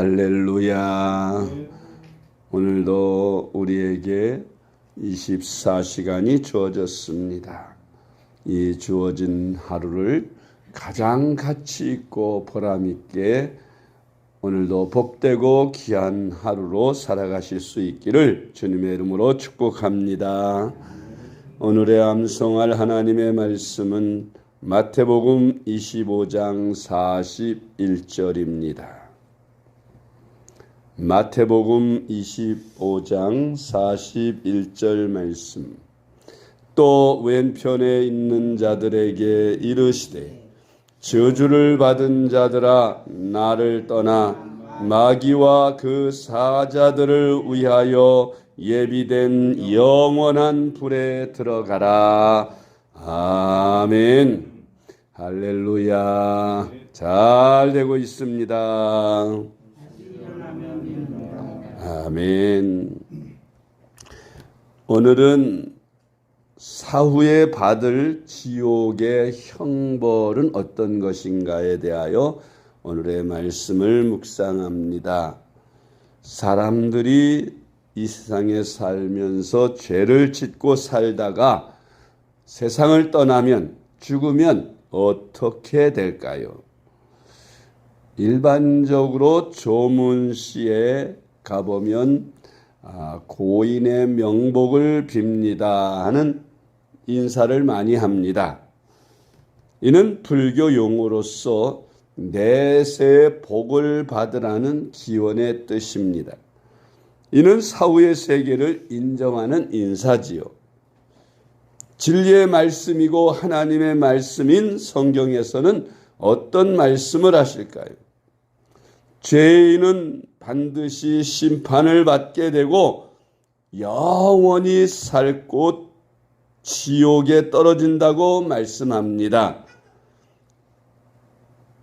할렐루야. 오늘도 우리에게 24시간이 주어졌습니다. 이 주어진 하루를 가장 가치 있고 보람 있게 오늘도 복되고 귀한 하루로 살아가실 수 있기를 주님의 이름으로 축복합니다. 오늘의 암송할 하나님의 말씀은 마태복음 25장 41절입니다. 마태복음 25장 41절 말씀. 또 왼편에 있는 자들에게 이르시되 저주를 받은 자들아 나를 떠나 마귀와 그 사자들을 위하여 예비된 영원한 불에 들어가라. 아멘. 할렐루야. 잘 되고 있습니다. 아멘. 오늘은 사후에 받을 지옥의 형벌은 어떤 것인가에 대하여 오늘의 말씀을 묵상합니다. 사람들이 이 세상에 살면서 죄를 짓고 살다가 세상을 떠나면 죽으면 어떻게 될까요? 일반적으로 조문시에 가보면 아, 고인의 명복을 빕니다 하는 인사를 많이 합니다. 이는 불교 용어로서 내세의 복을 받으라는 기원의 뜻입니다. 이는 사후의 세계를 인정하는 인사지요. 진리의 말씀이고 하나님의 말씀인 성경에서는 어떤 말씀을 하실까요? 죄인은 반드시 심판을 받게 되고 영원히 살 곳 지옥에 떨어진다고 말씀합니다.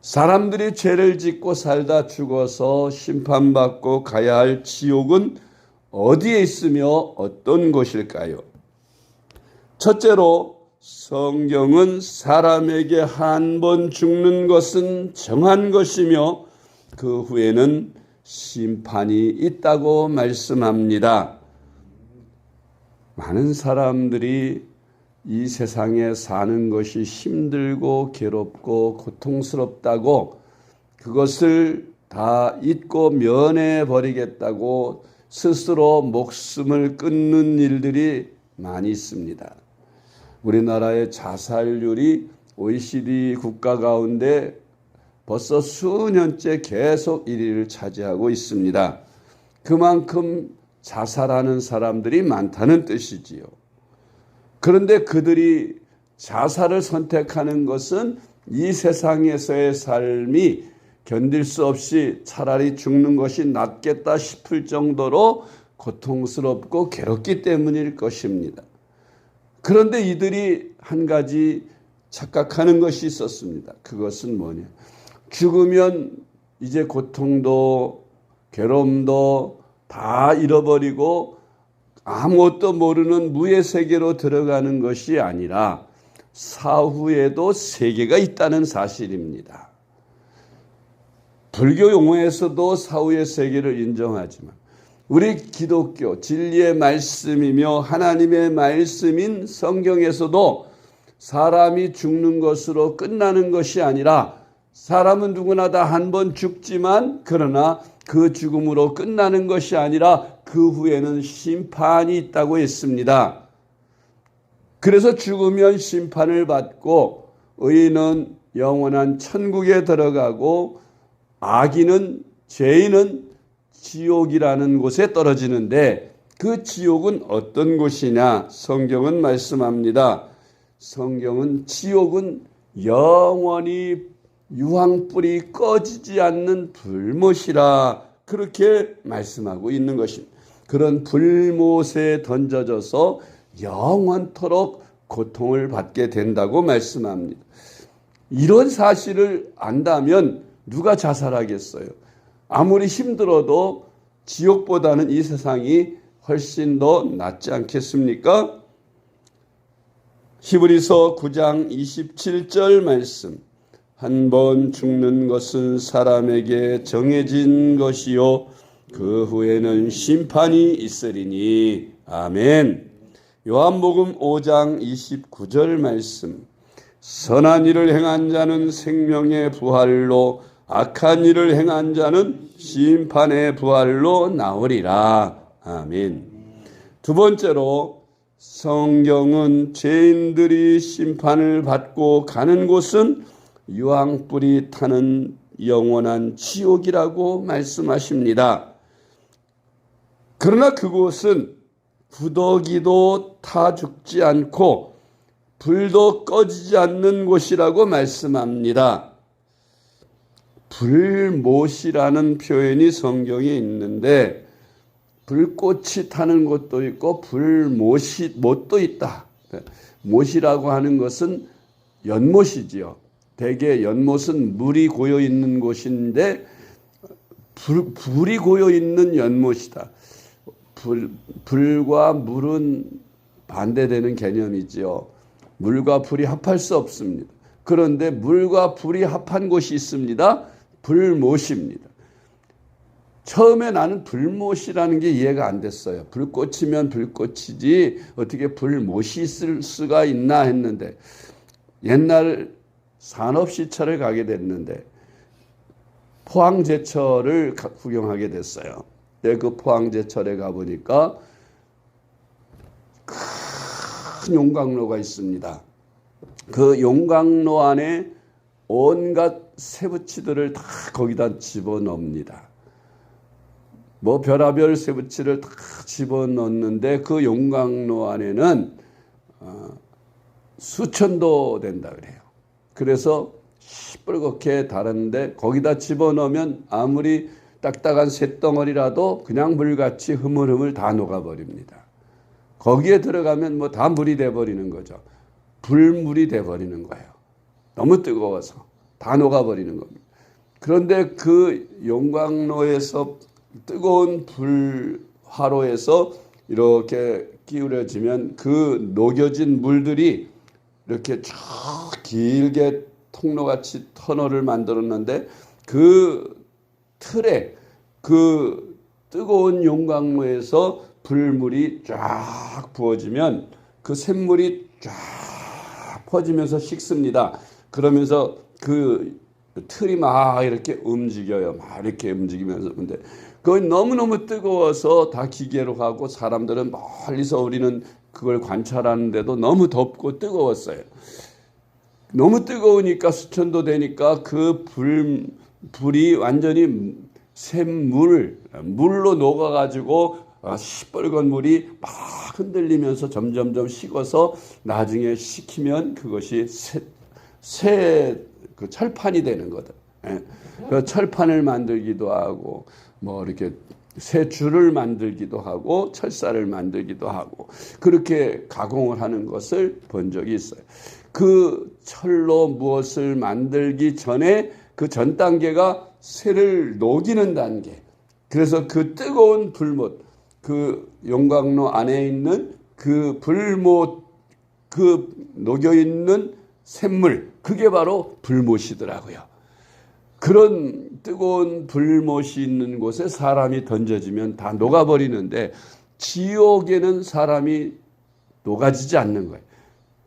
사람들이 죄를 짓고 살다 죽어서 심판받고 가야 할 지옥은 어디에 있으며 어떤 곳일까요? 첫째로 성경은 사람에게 한 번 죽는 것은 정한 것이며 그 후에는 심판이 있다고 말씀합니다. 많은 사람들이 이 세상에 사는 것이 힘들고 괴롭고 고통스럽다고 그것을 다 잊고 면해 버리겠다고 스스로 목숨을 끊는 일들이 많이 있습니다. 우리나라의 자살률이 OECD 국가 가운데 벌써 수년째 계속 1위를 차지하고 있습니다. 그만큼 자살하는 사람들이 많다는 뜻이지요. 그런데 그들이 자살을 선택하는 것은 이 세상에서의 삶이 견딜 수 없이 차라리 죽는 것이 낫겠다 싶을 정도로 고통스럽고 괴롭기 때문일 것입니다. 그런데 이들이 한 가지 착각하는 것이 있었습니다. 그것은 뭐냐? 죽으면 이제 고통도 괴로움도 다 잃어버리고 아무것도 모르는 무의 세계로 들어가는 것이 아니라 사후에도 세계가 있다는 사실입니다. 불교 용어에서도 사후의 세계를 인정하지만 우리 기독교 진리의 말씀이며 하나님의 말씀인 성경에서도 사람이 죽는 것으로 끝나는 것이 아니라 사람은 누구나 다 한 번 죽지만 그러나 그 죽음으로 끝나는 것이 아니라 그 후에는 심판이 있다고 했습니다. 그래서 죽으면 심판을 받고 의인은 영원한 천국에 들어가고 악인은 죄인은 지옥이라는 곳에 떨어지는데 그 지옥은 어떤 곳이냐? 성경은 말씀합니다. 성경은 지옥은 영원히 유황불이 꺼지지 않는 불못이라 그렇게 말씀하고 있는 것입니다. 그런 불못에 던져져서 영원토록 고통을 받게 된다고 말씀합니다. 이런 사실을 안다면 누가 자살하겠어요? 아무리 힘들어도 지옥보다는 이 세상이 훨씬 더 낫지 않겠습니까? 히브리서 9장 27절 말씀. 한 번 죽는 것은 사람에게 정해진 것이요 그 후에는 심판이 있으리니 아멘. 요한복음 5장 29절 말씀. 선한 일을 행한 자는 생명의 부활로 악한 일을 행한 자는 심판의 부활로 나오리라. 아멘. 두 번째로 성경은 죄인들이 심판을 받고 가는 곳은 유황불이 타는 영원한 지옥이라고 말씀하십니다. 그러나 그곳은 구더기도 타 죽지 않고 불도 꺼지지 않는 곳이라고 말씀합니다. 불못이라는 표현이 성경에 있는데 불꽃이 타는 곳도 있고 불못이 못도 있다. 못이라고 하는 것은 연못이지요. 대개 연못은 물이 고여 있는 곳인데 불, 불이 고여 있는 연못이다. 불, 불과 물은 반대되는 개념이지요. 물과 불이 합할 수 없습니다. 그런데 물과 불이 합한 곳이 있습니다. 불못입니다. 처음에 나는 불못이라는 게 이해가 안 됐어요. 불꽃이면 불꽃이지 어떻게 불못이 있을 수가 있나 했는데 옛날 산업시찰을 가게 됐는데 포항제철을 구경하게 됐어요. 네, 그 포항제철에 가보니까 큰 용광로가 있습니다. 그 용광로 안에 온갖 세부치들을 다 거기다 집어넣습니다. 뭐 별하별 세부치를 다 집어넣는데 그 용광로 안에는 어, 수천도 된다 그래요. 그래서 시뻘겋게 다른데 거기다 집어넣으면 아무리 딱딱한 쇳덩어리라도 그냥 물같이 흐물흐물 다 녹아버립니다. 거기에 들어가면 뭐 다 물이 돼버리는 거죠. 불물이 돼버리는 거예요. 너무 뜨거워서 다 녹아버리는 겁니다. 그런데 그 용광로에서 뜨거운 불화로에서 이렇게 기울여지면 그 녹여진 물들이 이렇게 쭉 길게 통로같이 터널을 만들었는데 그 틀에 그 뜨거운 용광로에서 불물이 쫙 부어지면 그 샘물이 쫙 퍼지면서 식습니다. 그러면서 그 틀이 막 이렇게 움직여요. 막 이렇게 움직이면서 근데 그건 너무너무 뜨거워서 다 기계로 하고 사람들은 멀리서 우리는 그걸 관찰하는데도 너무 덥고 뜨거웠어요. 너무 뜨거우니까 수천도 되니까 그 불, 불이 완전히 샘물, 물로 녹아가지고 시뻘건 물이 막 흔들리면서 점점점 식어서 나중에 식히면 그것이 새, 새 그 철판이 되는 거다. 예. 그 철판을 만들기도 하고 뭐 이렇게 새 줄을 만들기도 하고 철사를 만들기도 하고 그렇게 가공을 하는 것을 본 적이 있어요. 그 철로 무엇을 만들기 전에 그 전 단계가 쇠를 녹이는 단계. 그래서 그 뜨거운 불못, 그 용광로 안에 있는 그 불못, 그 녹여 있는 샘물, 그게 바로 불못이더라고요. 그런 뜨거운 불못이 있는 곳에 사람이 던져지면 다 녹아버리는데 지옥에는 사람이 녹아지지 않는 거예요.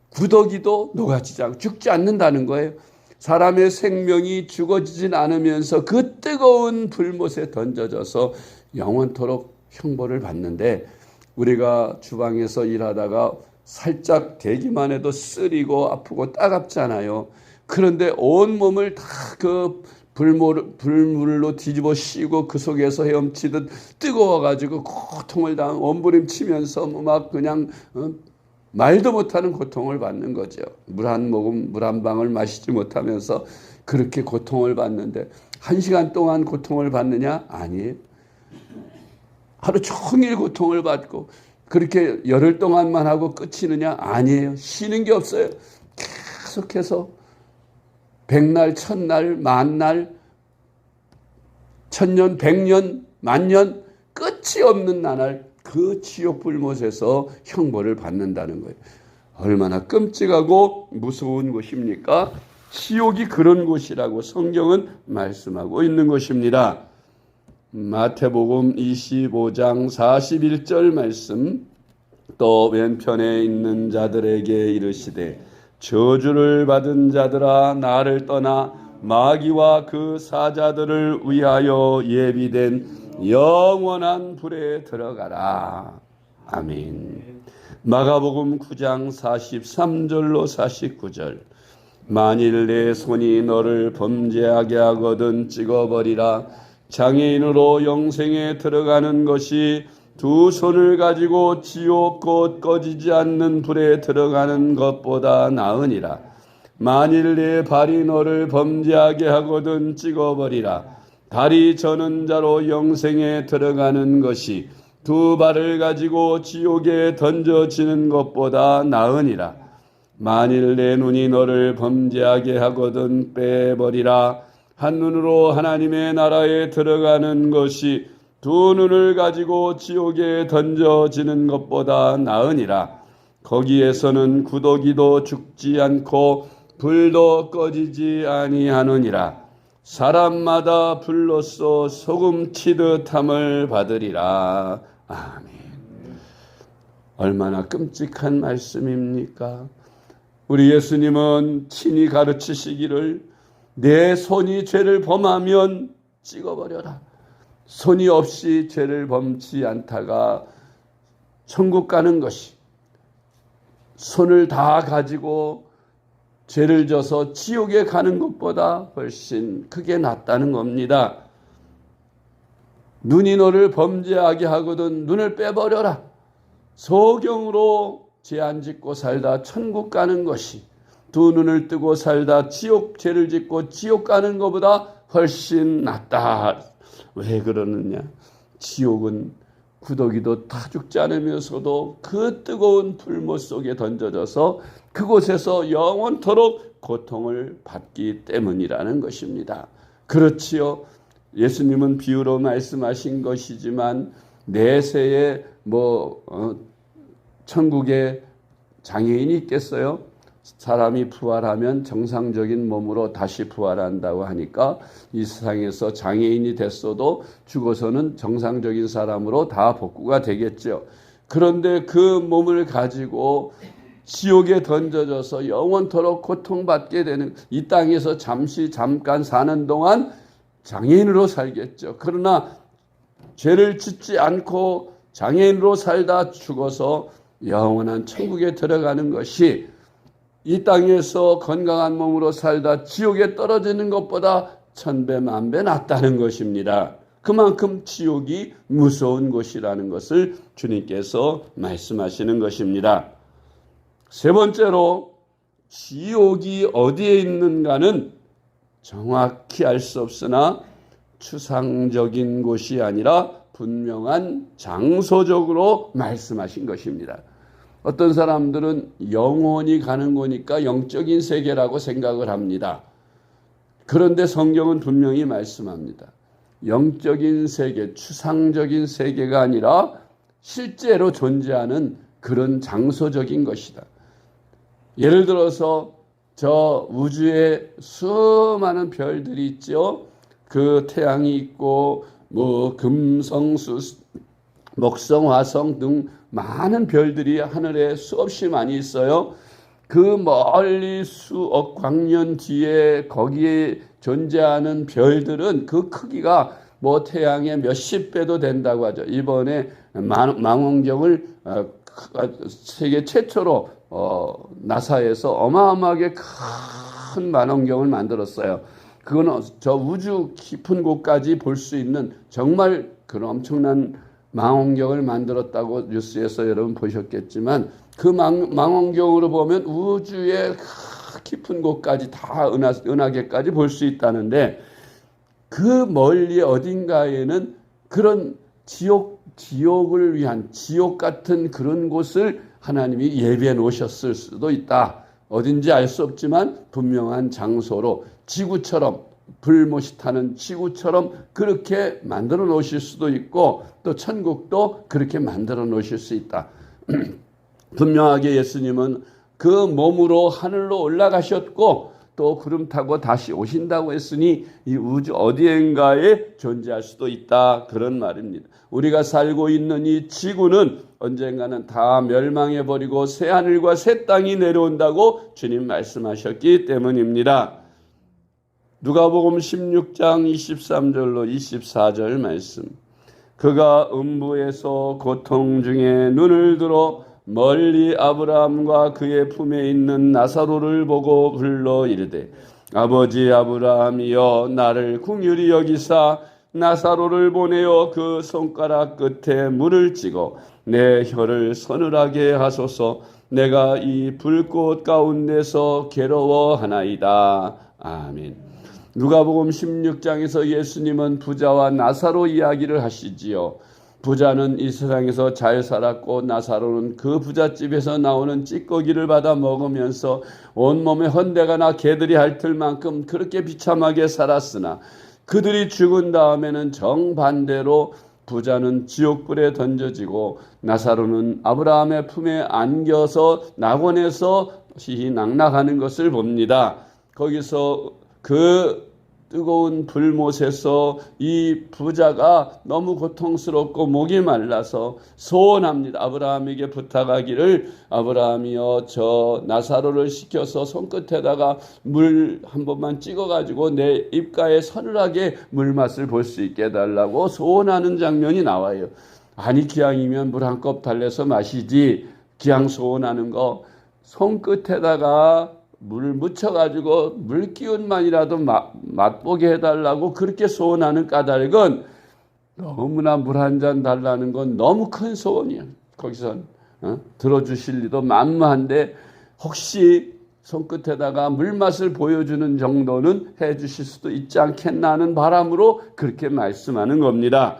구더기도 녹아지지 않고 죽지 않는다는 거예요. 사람의 생명이 죽어지진 않으면서 그 뜨거운 불못에 던져져서 영원토록 형벌을 받는데 우리가 주방에서 일하다가 살짝 대기만 해도 쓰리고 아프고 따갑잖아요. 그런데 온 몸을 다 그 불물, 불물로 뒤집어 씌고 그 속에서 헤엄치듯 뜨거워가지고 고통을 당 원부림치면서 막 그냥 어? 말도 못하는 고통을 받는 거죠. 물 한 모금, 물 한 방울 마시지 못하면서 그렇게 고통을 받는데 한 시간 동안 고통을 받느냐? 아니에요. 하루 종일 고통을 받고 그렇게 열흘 동안만 하고 끝이느냐? 아니에요. 쉬는 게 없어요. 계속해서 백날, 천날, 만날, 천년, 백년, 만년 끝이 없는 나날 그 지옥 불못에서 형벌을 받는다는 거예요. 얼마나 끔찍하고 무서운 것입니까? 지옥이 그런 곳이라고 성경은 말씀하고 있는 것입니다. 마태복음 25장 41절 말씀 또 왼편에 있는 자들에게 이르시되 저주를 받은 자들아 나를 떠나 마귀와 그 사자들을 위하여 예비된 영원한 불에 들어가라. 아멘. 마가복음 9장 43절로 49절. 만일 내 손이 너를 범죄하게 하거든 찍어버리라. 장애인으로 영생에 들어가는 것이 두 손을 가지고 지옥 곧 꺼지지 않는 불에 들어가는 것보다 나으니라. 만일 내 발이 너를 범죄하게 하거든 찍어버리라. 다리 저는 자로 영생에 들어가는 것이 두 발을 가지고 지옥에 던져지는 것보다 나으니라. 만일 내 눈이 너를 범죄하게 하거든 빼버리라. 한 눈으로 하나님의 나라에 들어가는 것이 두 눈을 가지고 지옥에 던져지는 것보다 나으니라. 거기에서는 구더기도 죽지 않고 불도 꺼지지 아니하느니라. 사람마다 불로써 소금 치듯함을 받으리라. 아멘. 얼마나 끔찍한 말씀입니까? 우리 예수님은 친히 가르치시기를 내 손이 죄를 범하면 찍어버려라. 손이 없이 죄를 범치 않다가 천국 가는 것이 손을 다 가지고 죄를 져서 지옥에 가는 것보다 훨씬 크게 낫다는 겁니다. 눈이 너를 범죄하게 하거든 눈을 빼버려라. 소경으로 죄안 짓고 살다 천국 가는 것이 두 눈을 뜨고 살다 지옥 죄를 짓고 지옥 가는 것보다 훨씬 낫다. 왜 그러느냐? 지옥은 구더기도 다 죽지 않으면서도 그 뜨거운 불못 속에 던져져서 그곳에서 영원토록 고통을 받기 때문이라는 것입니다. 그렇지요. 예수님은 비유로 말씀하신 것이지만 내세에 뭐 어, 천국에 장애인이 있겠어요? 사람이 부활하면 정상적인 몸으로 다시 부활한다고 하니까 이 세상에서 장애인이 됐어도 죽어서는 정상적인 사람으로 다 복구가 되겠죠. 그런데 그 몸을 가지고 지옥에 던져져서 영원토록 고통받게 되는 이 땅에서 잠시 잠깐 사는 동안 장애인으로 살겠죠. 그러나 죄를 짓지 않고 장애인으로 살다 죽어서 영원한 천국에 들어가는 것이 이 땅에서 건강한 몸으로 살다 지옥에 떨어지는 것보다 천배 만배 낫다는 것입니다. 그만큼 지옥이 무서운 곳이라는 것을 주님께서 말씀하시는 것입니다. 세 번째로 지옥이 어디에 있는가는 정확히 알 수 없으나 추상적인 곳이 아니라 분명한 장소적으로 말씀하신 것입니다. 어떤 사람들은 영혼이 가는 거니까 영적인 세계라고 생각을 합니다. 그런데 성경은 분명히 말씀합니다. 영적인 세계, 추상적인 세계가 아니라 실제로 존재하는 그런 장소적인 것이다. 예를 들어서 저 우주에 수많은 별들이 있죠. 그 태양이 있고 뭐 금성 수 목성 화성 등 많은 별들이 하늘에 수없이 많이 있어요. 그 멀리 수억 광년 뒤에 거기에 존재하는 별들은 그 크기가 뭐 태양의 몇십 배도 된다고 하죠. 이번에 망원경을 어, 세계 최초로 어, 나사에서 어마어마하게 큰 망원경을 만들었어요. 그거는 저 우주 깊은 곳까지 볼 수 있는 정말 그런 엄청난 망원경을 만들었다고 뉴스에서 여러분 보셨겠지만 그 망, 망원경으로 보면 우주의 깊은 곳까지 다 은하, 은하계까지 볼 수 있다는데 그 멀리 어딘가에는 그런 지옥, 지옥을 위한 지옥 같은 그런 곳을 하나님이 예비해 놓으셨을 수도 있다. 어딘지 알 수 없지만 분명한 장소로 지구처럼 불못이 타는 지구처럼 그렇게 만들어 놓으실 수도 있고 또 천국도 그렇게 만들어 놓으실 수 있다. 분명하게 예수님은 그 몸으로 하늘로 올라가셨고 또 구름 타고 다시 오신다고 했으니 이 우주 어디엔가에 존재할 수도 있다 그런 말입니다. 우리가 살고 있는 이 지구는 언젠가는 다 멸망해 버리고 새 하늘과 새 땅이 내려온다고 주님 말씀하셨기 때문입니다. 누가복음 16장 23절로 24절 말씀. 그가 음부에서 고통 중에 눈을 들어 멀리 아브라함과 그의 품에 있는 나사로를 보고 불러 이르되 아버지 아브라함이여 나를 궁휼히 여기사 나사로를 보내어 그 손가락 끝에 물을 찍어 내 혀를 서늘하게 하소서 내가 이 불꽃 가운데서 괴로워하나이다 아멘. 누가복음 16장에서 예수님은 부자와 나사로 이야기를 하시지요. 부자는 이 세상에서 잘 살았고 나사로는 그 부잣집에서 나오는 찌꺼기를 받아 먹으면서 온몸에 헌대가 나 개들이 핥을 만큼 그렇게 비참하게 살았으나 그들이 죽은 다음에는 정반대로 부자는 지옥불에 던져지고 나사로는 아브라함의 품에 안겨서 낙원에서 희희낙낙하는 것을 봅니다. 거기서 그 뜨거운 불못에서 이 부자가 너무 고통스럽고 목이 말라서 소원합니다. 아브라함에게 부탁하기를 아브라함이여 저 나사로를 시켜서 손끝에다가 물 한 번만 찍어가지고 내 입가에 서늘하게 물맛을 볼 수 있게 해달라고 소원하는 장면이 나와요. 아니 기왕이면 물 한 컵 달래서 마시지 기왕 소원하는 거 손끝에다가 물 묻혀가지고 물 기운만이라도 맛보게 해달라고 그렇게 소원하는 까닭은 너무나 물 한 잔 달라는 건 너무 큰 소원이야. 거기선 어? 들어주실 리도 만무한데 혹시 손끝에다가 물맛을 보여주는 정도는 해주실 수도 있지 않겠나 하는 바람으로 그렇게 말씀하는 겁니다.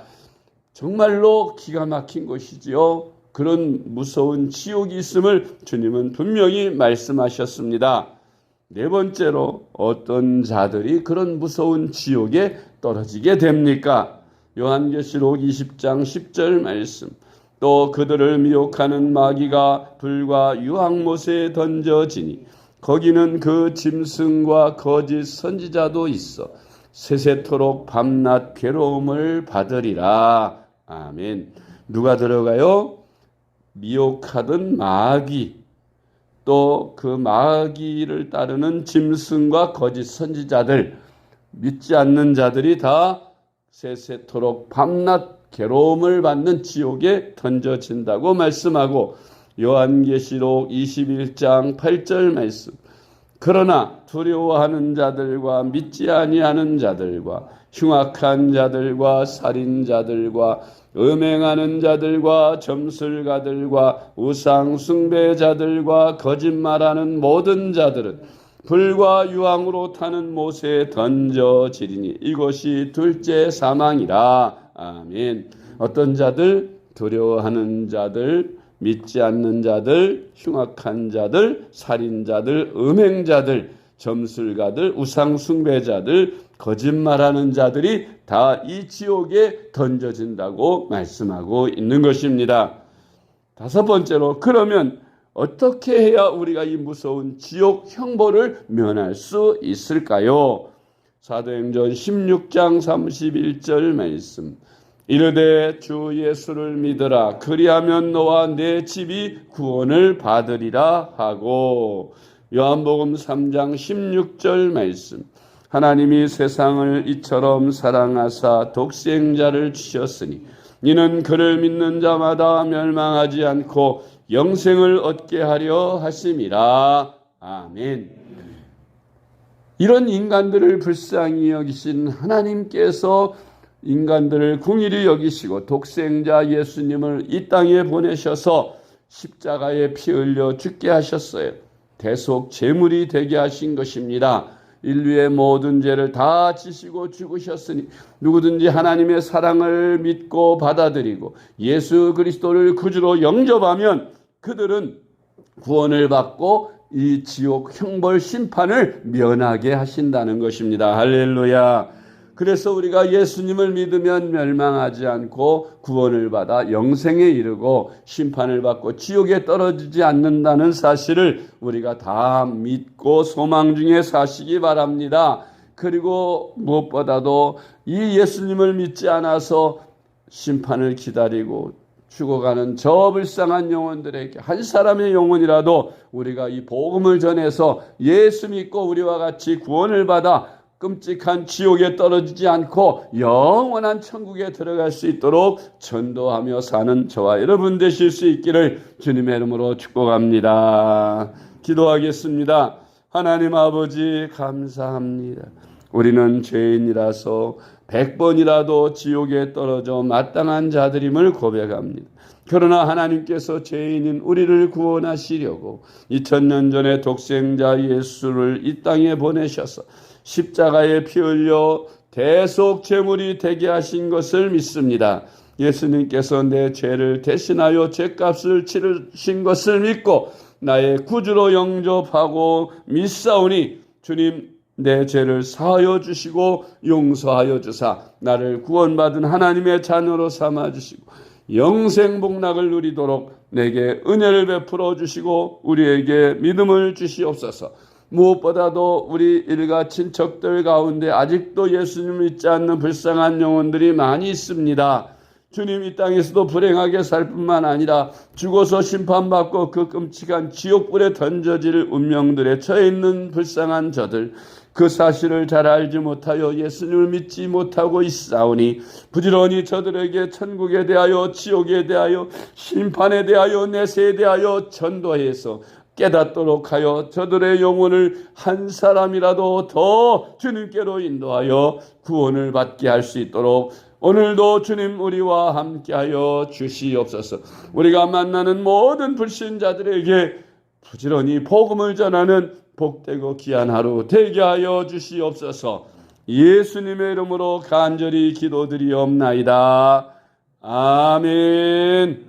정말로 기가 막힌 것이지요. 그런 무서운 지옥이 있음을 주님은 분명히 말씀하셨습니다. 네 번째로 어떤 자들이 그런 무서운 지옥에 떨어지게 됩니까? 요한계시록 20장 10절 말씀. 또 그들을 미혹하는 마귀가 불과 유황못에 던져지니 거기는 그 짐승과 거짓 선지자도 있어 세세토록 밤낮 괴로움을 받으리라. 아멘. 누가 들어가요? 미혹하던 마귀 또 그 마귀를 따르는 짐승과 거짓 선지자들 믿지 않는 자들이 다 세세토록 밤낮 괴로움을 받는 지옥에 던져진다고 말씀하고 요한계시록 21장 8절 말씀. 그러나 두려워하는 자들과 믿지 아니하는 자들과 흉악한 자들과 살인자들과 음행하는 자들과 점술가들과 우상 숭배자들과 거짓말하는 모든 자들은 불과 유황으로 타는 못에 던져지리니 이것이 둘째 사망이라 아멘. 어떤 자들 두려워하는 자들 믿지 않는 자들 흉악한 자들 살인자들 음행자들 점술가들 우상 숭배자들 거짓말하는 자들이 다 이 지옥에 던져진다고 말씀하고 있는 것입니다. 다섯 번째로 그러면 어떻게 해야 우리가 이 무서운 지옥 형벌을 면할 수 있을까요? 사도행전 16장 31절 말씀. 이르되 주 예수를 믿으라 그리하면 너와 내 집이 구원을 받으리라 하고 요한복음 3장 16절 말씀. 하나님이 세상을 이처럼 사랑하사 독생자를 주셨으니 이는 그를 믿는 자마다 멸망하지 않고 영생을 얻게 하려 하심이라. 아멘. 이런 인간들을 불쌍히 여기신 하나님께서 인간들을 궁일히 여기시고 독생자 예수님을 이 땅에 보내셔서 십자가에 피 흘려 죽게 하셨어요. 대속 제물이 되게 하신 것입니다. 인류의 모든 죄를 다 지시고 죽으셨으니 누구든지 하나님의 사랑을 믿고 받아들이고 예수 그리스도를 구주로 영접하면 그들은 구원을 받고 이 지옥 형벌 심판을 면하게 하신다는 것입니다. 할렐루야. 그래서 우리가 예수님을 믿으면 멸망하지 않고 구원을 받아 영생에 이르고 심판을 받고 지옥에 떨어지지 않는다는 사실을 우리가 다 믿고 소망 중에 사시기 바랍니다. 그리고 무엇보다도 이 예수님을 믿지 않아서 심판을 기다리고 죽어가는 저 불쌍한 영혼들에게 한 사람의 영혼이라도 우리가 이 복음을 전해서 예수 믿고 우리와 같이 구원을 받아 끔찍한 지옥에 떨어지지 않고 영원한 천국에 들어갈 수 있도록 전도하며 사는 저와 여러분 되실 수 있기를 주님의 이름으로 축복합니다. 기도하겠습니다. 하나님 아버지 감사합니다. 우리는 죄인이라서 백번이라도 지옥에 떨어져 마땅한 자들임을 고백합니다. 그러나 하나님께서 죄인인 우리를 구원하시려고 2000년 전에 독생자 예수를 이 땅에 보내셔서 십자가에 피 흘려 대속 제물이 되게 하신 것을 믿습니다. 예수님께서 내 죄를 대신하여 죄값을 치르신 것을 믿고 나의 구주로 영접하고 믿사오니 주님 내 죄를 사하여 주시고 용서하여 주사 나를 구원받은 하나님의 자녀로 삼아 주시고 영생 복락을 누리도록 내게 은혜를 베풀어 주시고 우리에게 믿음을 주시옵소서. 무엇보다도 우리 일가 친척들 가운데 아직도 예수님 믿지 않는 불쌍한 영혼들이 많이 있습니다. 주님 이 땅에서도 불행하게 살 뿐만 아니라 죽어서 심판받고 그 끔찍한 지옥불에 던져질 운명들에 처해 있는 불쌍한 저들 그 사실을 잘 알지 못하여 예수님을 믿지 못하고 있사오니 부지런히 저들에게 천국에 대하여 지옥에 대하여 심판에 대하여 내세에 대하여 전도해서 깨닫도록 하여 저들의 영혼을 한 사람이라도 더 주님께로 인도하여 구원을 받게 할 수 있도록 오늘도 주님 우리와 함께하여 주시옵소서. 우리가 만나는 모든 불신자들에게 부지런히 복음을 전하는 복되고 귀한 하루 되게 하여 주시옵소서. 예수님의 이름으로 간절히 기도드리옵나이다. 아멘.